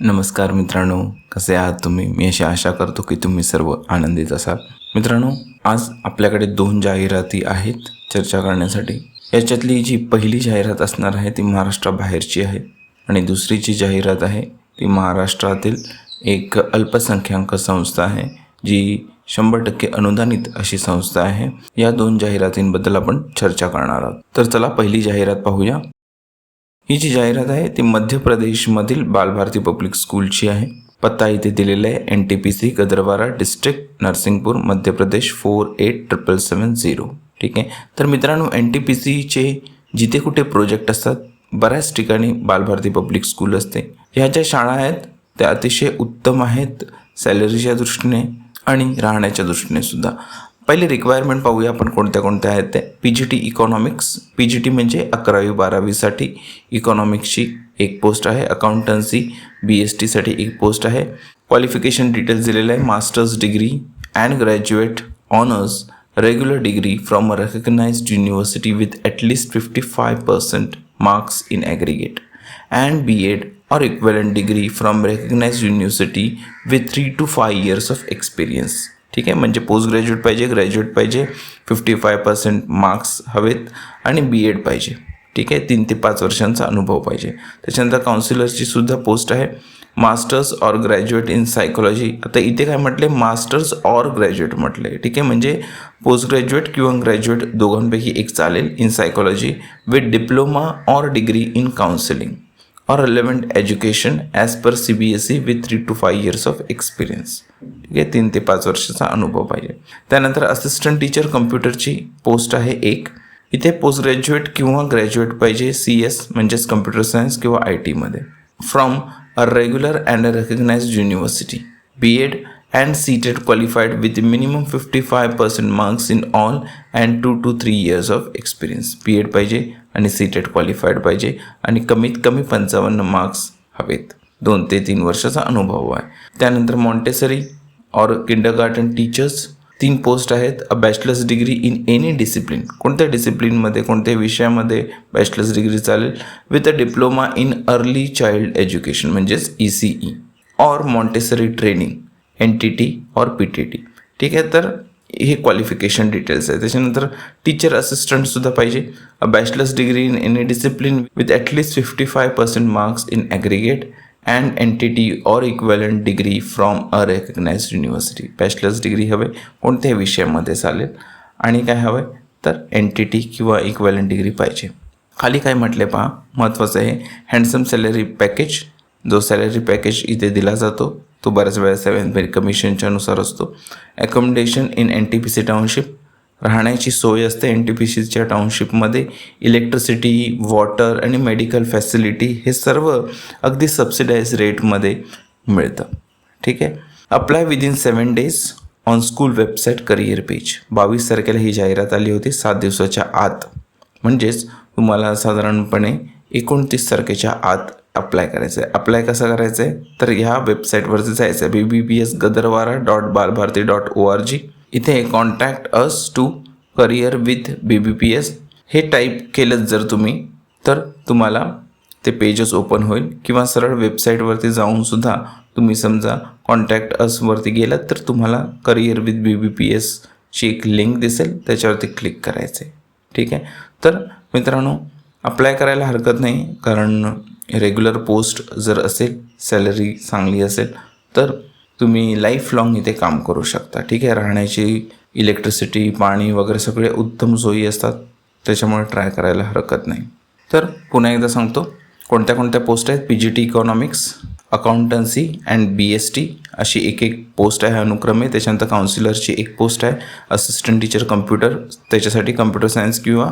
नमस्कार मित्रांनो कसे आहात तुम्ही? मी अशी आशा करतो की तुम्ही सर्व आनंदित असाल. मित्रांनो आज आपल्याकडे दोन जाहिराती आहेत चर्चा करण्यासाठी. याच्यातली जी पहिली जाहिरात असणार आहे ती महाराष्ट्राबाहेरची आहे. आणि दुसरी जी जाहिरात आहे ती महाराष्ट्रातील एक अल्पसंख्याक संस्था आहे जी शंभर टक्के अनुदानित अशी संस्था आहे. या दोन जाहिरातींबद्दल आपण चर्चा करणार आहोत. तर चला पहिली जाहिरात पाहूया. ही जी जाहिरात आहे ती मध्य प्रदेशमधील बालभारती पब्लिक स्कूलची आहे. पत्ता इथे दिलेला आहे N T P C Gadarwara district Narsinghpur Madhya Pradesh four eight triple seven zero ठीक आहे? तर मित्रांनो एन टी पी सीचे जिथे कुठे प्रोजेक्ट असतात बऱ्याच ठिकाणी बालभारती पब्लिक स्कूल असते. ह्या ज्या शाळा आहेत त्या अतिशय उत्तम आहेत सॅलरीच्या दृष्टीने आणि राहण्याच्या दृष्टीने सुद्धा. पहिले रिक्वायरमेंट पाहूया आपण कोणत्या कोणत्या आहेत ते. P G T economics P G T म्हणजे अकरावी बारावीसाठी इकॉनॉमिक्सची एक पोस्ट आहे. अकाउंटन्सी बी एस टीसाठी एक पोस्ट आहे. क्वालिफिकेशन डिटेल्स दिलेलं आहे. Masters degree and graduate honours regular degree from a recognised university with at least fifty five percent marks in aggregate and B Ed or equivalent degree from recognized university with three to five years of experience ठीक आहे? म्हणजे post graduate पाहिजे graduate पाहिजे fifty five percent marks हवेत आणि बी Ed पाहिजे. ठीक आहे? तीन ते पाच वर्षांचा अनुभव पाहिजे. त्याच्यानंतर काउन्सिलरची सुद्धा पोस्ट आहे. Masters or graduate in psychology आता इथे काय म्हटले मास्टर्स ऑर ग्रॅज्युएट म्हटले ठीक आहे? म्हणजे पोस्ट ग्रॅज्युएट किंवा ग्रॅज्युएट दोघांपैकी एक चालेल in psychology with diploma or degree in counselling or relevant education as per C B S E with three to five years of experience ठीक आहे तीन ते पाच वर्षाचा अनुभव पाहिजे त्यानंतर असिस्टंट टीचर कम्प्युटरची पोस्ट आहे एक. इथे पोस्ट ग्रॅज्युएट किंवा ग्रॅज्युएट पाहिजे सी एस म्हणजेच कम्प्युटर सायन्स किंवा आय टीमध्ये from a regular and a recognised university B Ed and CTET qualified with minimum fifty five percent marks in all and two to three years of experience B Ed पाहिजे आणि C TET qualified पाहिजे. आणि कमीत कमी पंचावन्न marks हवेत. दोन ते तीन वर्षाचा अनुभव आहे. त्यानंतर मॉन्टेसरी ऑर किंडरगार्टन टीचर्स तीन पोस्ट आहेत. A bachelors degree in any discipline कोणत्या डिसिप्लिनमध्ये कोणत्या विषयामध्ये बॅचलर्स डिग्री चालेल? With a diploma in early child education म्हणजेच E C E or Montessori training N T T or P T T ठीक आहे तर हे क्वालिफिकेशन डिटेल्स आहे. त्याच्यानंतर टीचर असिस्टंटसुद्धा पाहिजे. A bachelor's degree in any discipline with at least fifty five percent marks in aggregate and N T T or equivalent degree from a recognised university bachelor's degree हवे कोणत्याही विषयामध्ये चालेल. आणि काय हवं? आहे तर एन टी टी किंवा इक्वेलंट डिग्री पाहिजे. खाली काय म्हटले पहा महत्त्वाचं आहे. हँडसम सॅलरी पॅकेज जो सॅलरी पॅकेज इथे दिला जातो तो बऱ्याच वेळा सेवन पे कमिशनच्या नुसार असतो. Accommodation in N T P C township राहण्याची सोय असते एन टी पी सीच्या टाउनशिपमध्ये इलेक्ट्रिसिटी वॉटर आणि मेडिकल फॅसिलिटी हे सर्व अगदी सबसिडाईज रेटमध्ये मिळतं. ठीक आहे? Apply within seven days on school website career page बावीस तारखेला ही जाहिरात आली होती सात दिवसाच्या आत. म्हणजेच तुम्हाला साधारणपणे एकोणतीस तारखेच्या आत अप्लाय करायचं आहे अप्लाय कसं करायचं आहे तर ह्या वेबसाईटवरती जायचं आहे B B P S Gadarwara dot Balbharati dot O R G इथे contact us to career with B B P S हे टाईप केलंच जर तुम्ही तर तुम्हाला ते पेजच ओपन होईल. किंवा सरळ वेबसाईटवरती जाऊनसुद्धा तुम्ही समजा कॉन्टॅक्ट असवरती गेलात तर तुम्हाला career with B B P एसची एक लिंक दिसेल. त्याच्यावरती क्लिक करायचं आहे ठीक आहे? तर मित्रांनो अप्लाय करायला हरकत नाही कारण रेग्युलर पोस्ट जर असेल सॅलरी चांगली असेल तर तुम्ही लाईफ लाँग इथे काम करू शकता. ठीक आहे? राहण्याची इलेक्ट्रिसिटी पाणी वगैरे सगळे उत्तम सोयी असतात. त्याच्यामुळे ट्राय करायला हरकत नाही. तर पुन्हा एकदा सांगतो कोणत्या कोणत्या पोस्ट आहेत? P G T economics accountancy and B S T अशी एक एक पोस्ट आहे अनुक्रमे. त्याच्यानंतर काउन्सिलरची एक पोस्ट आहे असिस्टंट टीचर कम्प्युटर त्याच्यासाठी कम्प्युटर सायन्स किंवा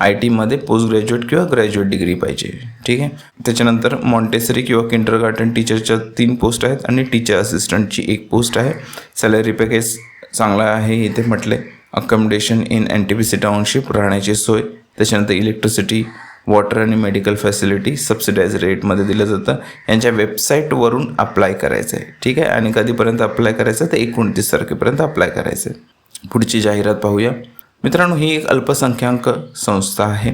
आय टीमध्ये पोस्ट ग्रॅज्युएट किंवा ग्रॅज्युएट डिग्री पाहिजे. ठीक आहे? त्याच्यानंतर मॉन्टेसरी किंवा किंडर गार्डन टीचरच्या तीन पोस्ट आहेत आणि टीचर असिस्टंटची एक पोस्ट आहे. सॅलरी पॅकेज चांगला आहे इथे म्हटले. Accommodation in N T P C township राहण्याची सोय. त्याच्यानंतर इलेक्ट्रिसिटी वॉटर आणि मेडिकल फॅसिलिटी सबसिडाईज रेटमध्ये दिलं जातं. यांच्या वेबसाईटवरून अप्लाय करायचं आहे ठीक आहे? आणि कधीपर्यंत अप्लाय करायचं? तर एकोणतीस तारखेपर्यंत अप्लाय करायचं आहे पुढची जाहिरात पाहूया. मित्रांनो ही एक अल्पसंख्याक संस्था आहे.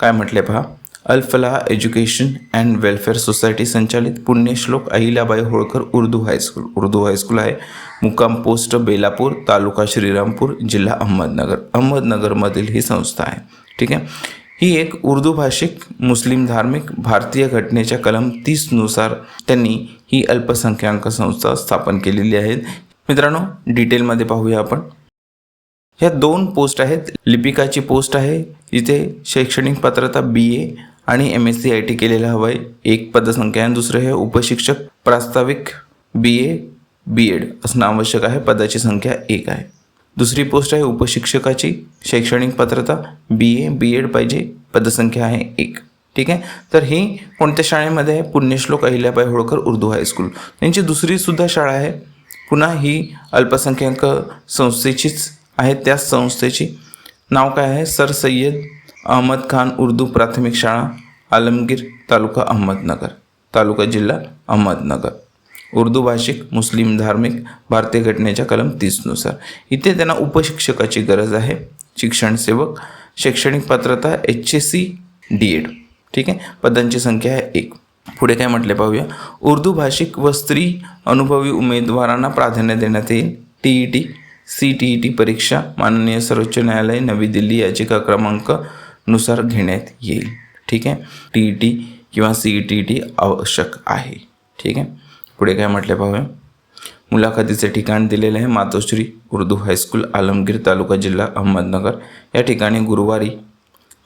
काय म्हटले पहा? Alfalah education and welfare society संचालित Punyashlok Ahilyabai Holkar Urdu high school Urdu high school आहे. मुक्काम पोस्ट बेलापूर तालुका श्रीरामपूर जिल्हा अहमदनगर. अहमदनगरमधील ही संस्था आहे. ठीक आहे? ही एक उर्दू भाषिक मुस्लिम धार्मिक भारतीय घटनेच्या कलम तीसनुसार त्यांनी ही अल्पसंख्याक संस्था स्थापन केलेली आहे. मित्रांनो डिटेलमध्ये पाहूया आपण. ह्या दोन पोस्ट आहेत. लिपिकाची पोस्ट आहे. इथे शैक्षणिक पात्रता बी ए आणि M S C I T केलेलं हवं आहे एक पदसंख्या आणि दुसरं हे उपशिक्षक प्रास्ताविक बी ए बी एड असणं आवश्यक आहे. पदाची संख्या एक आहे. दुसरी पोस्ट आहे उपशिक्षकाची. शैक्षणिक पात्रता बी ए बी एड पाहिजे. पदसंख्या आहे एक. ठीक आहे? तर ही कोणत्या शाळेमध्ये आहे? पुण्यश्लोक अहिल्याबाई होळकर उर्दू हायस्कूल त्यांची दुसरीसुद्धा शाळा आहे. पुन्हा ही अल्पसंख्याक संस्थेचीच आहे त्याच संस्थेची. नाव काय आहे? सर सय्यद अहमद खान उर्दू प्राथमिक शाळा आलमगीर तालुका अहमदनगर तालुका जिल्हा अहमदनगर. उर्दू भाषिक मुस्लिम धार्मिक भारतीय घटनेच्या कलम तीसनुसार. इथे त्यांना उपशिक्षकाची गरज आहे. शिक्षण सेवक शैक्षणिक पात्रता H S C D Ed ठीक आहे? पदांची संख्या आहे एक. पुढे काय म्हटले पाहूया? उर्दू भाषिक व स्त्री अनुभवी उमेदवारांना प्राधान्य देण्यात येईल. T E T C T E T परीक्षा माननीय सर्वोच्च न्यायालय नवी दिल्ली याचिका क्रमांकनुसार घेण्यात येईल. ठीक आहे? टी ई टी किंवा सी ई टी टी आवश्यक आहे. ठीक आहे? पुढे काय म्हटले पाहूया. मुलाखतीचे ठिकाण दिलेले आहे मातोश्री उर्दू हायस्कूल आलमगीर तालुका जिल्हा अहमदनगर. या ठिकाणी गुरुवारी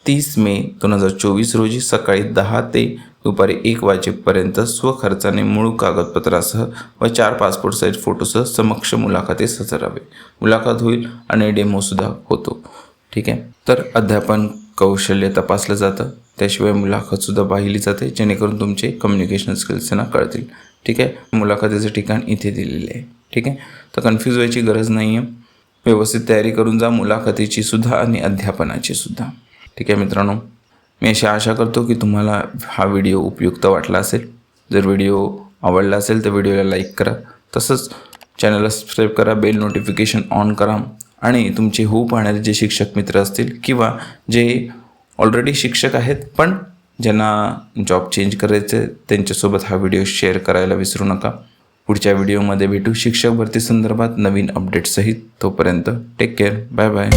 तीस मे दोन हजार चोवीस रोजी सकाळी दहा ते दुपारी एक वाजेपर्यंत स्वखर्चाने मूळ कागदपत्रासह व चार पासपोर्ट साईज फोटोसह समक्ष मुलाखतीस हजर राहावे मुलाखत होईल आणि डेमोसुद्धा होतो. ठीक आहे? तर अध्यापन कौशल्य तपासलं जातं. त्याशिवाय मुलाखतसुद्धा पाहिली जाते जेणेकरून तुमचे कम्युनिकेशन स्किल्स त्यांना कळतील. ठीक आहे? मुलाखतीचं ठिकाण इथे दिलेले आहे. ठीक आहे? तर कन्फ्यूज व्हायची गरज नाही आहे व्यवस्थित तयारी करून जा मुलाखतीची सुद्धा आणि अध्यापनाची सुद्धा. ठीक आहे मित्रांनो? मी अशी आशा करतो की तुम्हाला हा व्हिडिओ उपयुक्त वाटला असेल. जर व्हिडिओ आवडला असेल तर व्हिडिओला लाईक करा. तसंच चॅनलला सबस्क्राईब करा बेल नोटिफिकेशन ऑन करा आणि तुमचे होऊ पाहणारे जे शिक्षक मित्र असतील किंवा जे ऑलरेडी शिक्षक आहेत पण ज्यांना जॉब चेंज करायचे त्यांच्यासोबत हा व्हिडिओ शेअर करायला विसरू नका. पुढच्या व्हिडिओमध्ये भेटू शिक्षक भरती संदर्भात नवीन अपडेटसहित तोपर्यंत टेक केअर बाय बाय